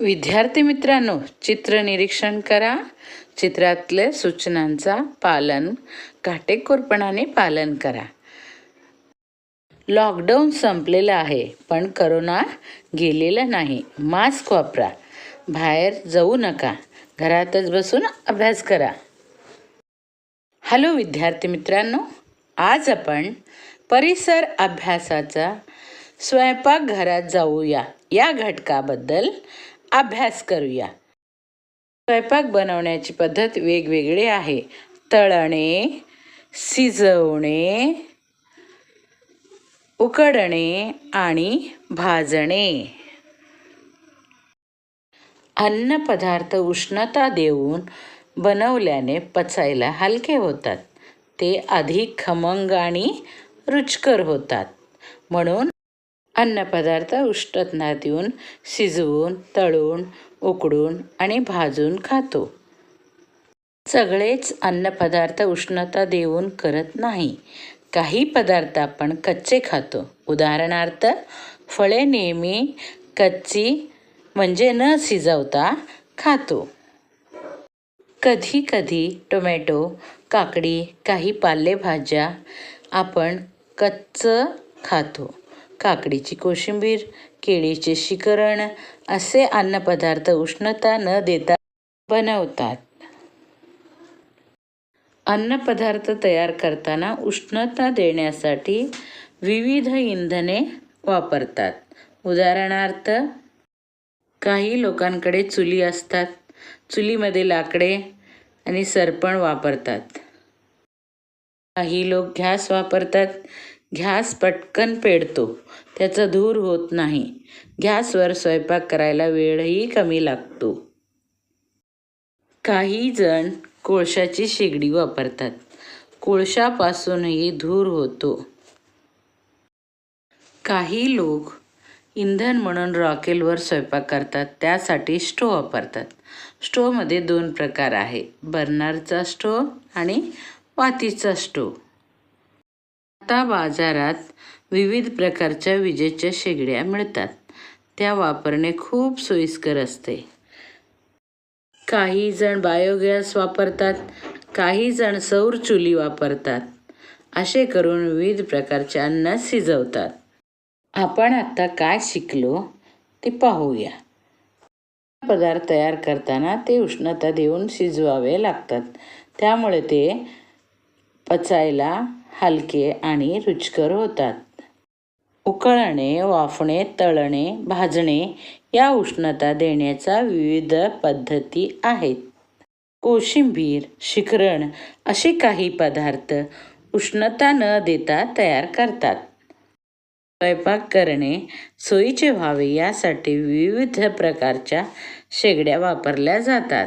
विद्यार्थी मित्रांनो चित्र निरीक्षण करा. चित्रातल्या सूचनांचा पालन काटेकोरपणाने पालन करा. लॉकडाऊन संपलेलं आहे पण करोना गेलेला नाही. मास्क वापरा. बाहेर जाऊ नका. घरातच बसून अभ्यास करा. हॅलो विद्यार्थी मित्रांनो आज आपण परिसर अभ्यासाचा स्वयंपाकघरात जाऊया. या घटकाबद्दल अभ्यास करूया. स्वयंपाक बनवण्याची पद्धत वेगवेगळी आहे. तळणे शिजवणे उकडणे आणि भाजणे. अन्नपदार्थ उष्णता देऊन बनवल्याने पचायला हलके होतात. ते अधिक खमंग आणि रुचकर होतात. म्हणून अन्नपदार्थ उष्णता देऊन शिजवून तळून उकडून आणि भाजून खातो. सगळेच अन्नपदार्थ उष्णता देऊन करत नाही. काही पदार्थ आपण कच्चे खातो. उदाहरणार्थ फळे नेहमी कच्ची म्हणजे न शिजवता खातो. कधी कधी टोमॅटो काकडी काही पालेभाज्या आपण कच्चं खातो. काकडीची कोशिंबीर केळीचे शिकरण असे अन्नपदार्थ उष्णता न देता बनवतात. अन्नपदार्थ तयार करताना उष्णता देण्यासाठी विविध इंधने वापरतात. उदाहरणार्थ काही लोकांकडे चुली असतात. चुलीमध्ये लाकडे आणि सरपण वापरतात. काही लोक गॅस वापरतात. गॅस पटकन पेडतो. त्याचा धूर होत नाही. गॅसवर स्वयंपाक करायला वेळही कमी लागतो. काही जण कोळशाची शेगडी वापरतात. कोळशापासूनही धूर होतो. काही लोक इंधन म्हणून रॉकेलवर स्वयंपाक करतात त्यासाठी स्टोव वापरतात. स्टोवमध्ये दोन प्रकार आहे बर्नरचा स्टोव आणि वातीचा स्टोव आता बाजारात विविध प्रकारच्या विजेच्या शेगड्या मिळतात. त्या वापरणे खूप सोयीस्कर असते. काही जण बायोगॅस वापरतात काही जण सौर चुली वापरतात. असे करून विविध प्रकारचे अन्न शिजवतात. आपण आत्ता काय शिकलो ते पाहूया. पदार्थ तयार करताना ते उष्णता देऊन शिजवावे लागतात. त्यामुळे ते पचायला हलके आणि रुचकर होतात. उकळणे वाफणे तळणे भाजणे या उष्णता देण्याच्या विविध पद्धती आहेत. कोशिंबीर शिखरण असे काही पदार्थ उष्णता न देता तयार करतात. स्वयंपाक करणे सोयीचे व्हावे यासाठी विविध प्रकारच्या शेगड्या वापरल्या जातात.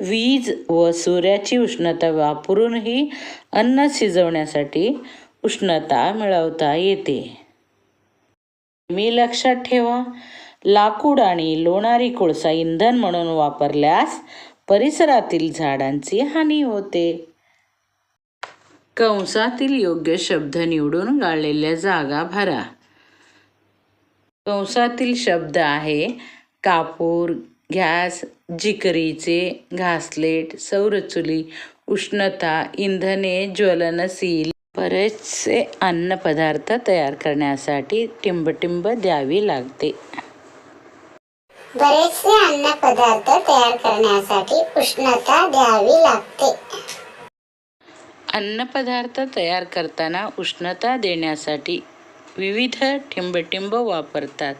वीज व सूर्याची उष्णता वापरूनही अन्न शिजवण्यासाठी उष्णता मिळवता येते. मी लक्षात ठेवा लाकूड आणि लोणारी कोळसा इंधन म्हणून वापरल्यास परिसरातील झाडांची हानी होते. कंसातील योग्य शब्द निवडून गाळलेल्या जागा भरा. कंसातील शब्द आहे कापूर गॅस जिकरीचे घासलेट सौरचुली उष्णता इंधने ज्वलनशील. बरेचसे अन्नपदार्थ तयार करण्यासाठी टिंबटिंब द्यावी लागते. बरेचसे अन्नपदार्थ तयार करण्यासाठी उष्णता द्यावी लागते. अन्नपदार्थ तयार करताना उष्णता देण्यासाठी विविध ठिंबटिंब वापरतात.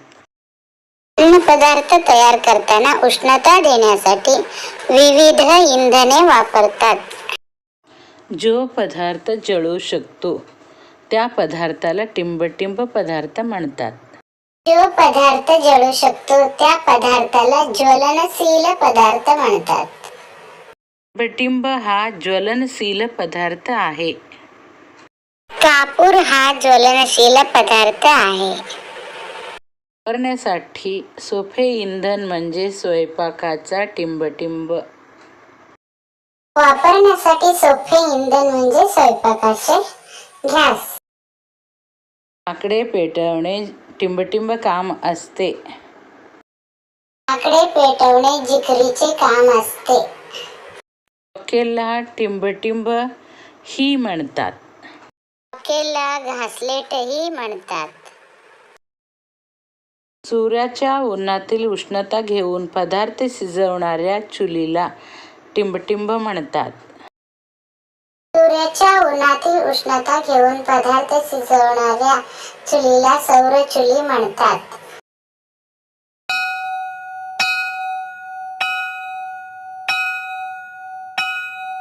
अन्नपदार्थ तयार करताना उष्णता देण्यासाठी विविध इंधने वापरतात. जो पदार्थ जळू शकतो त्या पदार्थाला टिंबटिंब पदार्थ म्हणतात. जो पदार्थ जळू शकतो त्या पदार्थाला ज्वलनशील पदार्थ म्हणतात. टिंबटिंब हा ज्वलनशील पदार्थ आहे. कापूर हा ज्वलनशील पदार्थ आहे. करण्यासाठी सोपे इंधन म्हणजे स्वयंपाकाचा टिंबटिंब. वापरण्यासाठी सोपे इंधन म्हणजे स्वयंपाकाचे गॅस. आकडे पेटवणे टिंबटिंब काम असते. लाकडे पेटवणे जिकरीचे काम असते. रॉकेलला टिंबटिंब ही म्हणतात. रॉकेलला घासलेटही म्हणतात. सूर्याच्या उन्हातील उष्णता घेऊन पदार्थ शिजवणाऱ्या चुलीला टिंबटिंब म्हणतात. सूर्याच्या उन्हातील उष्णता घेऊन पदार्थ शिजवणाऱ्या चुलीला सौर चुली म्हणतात.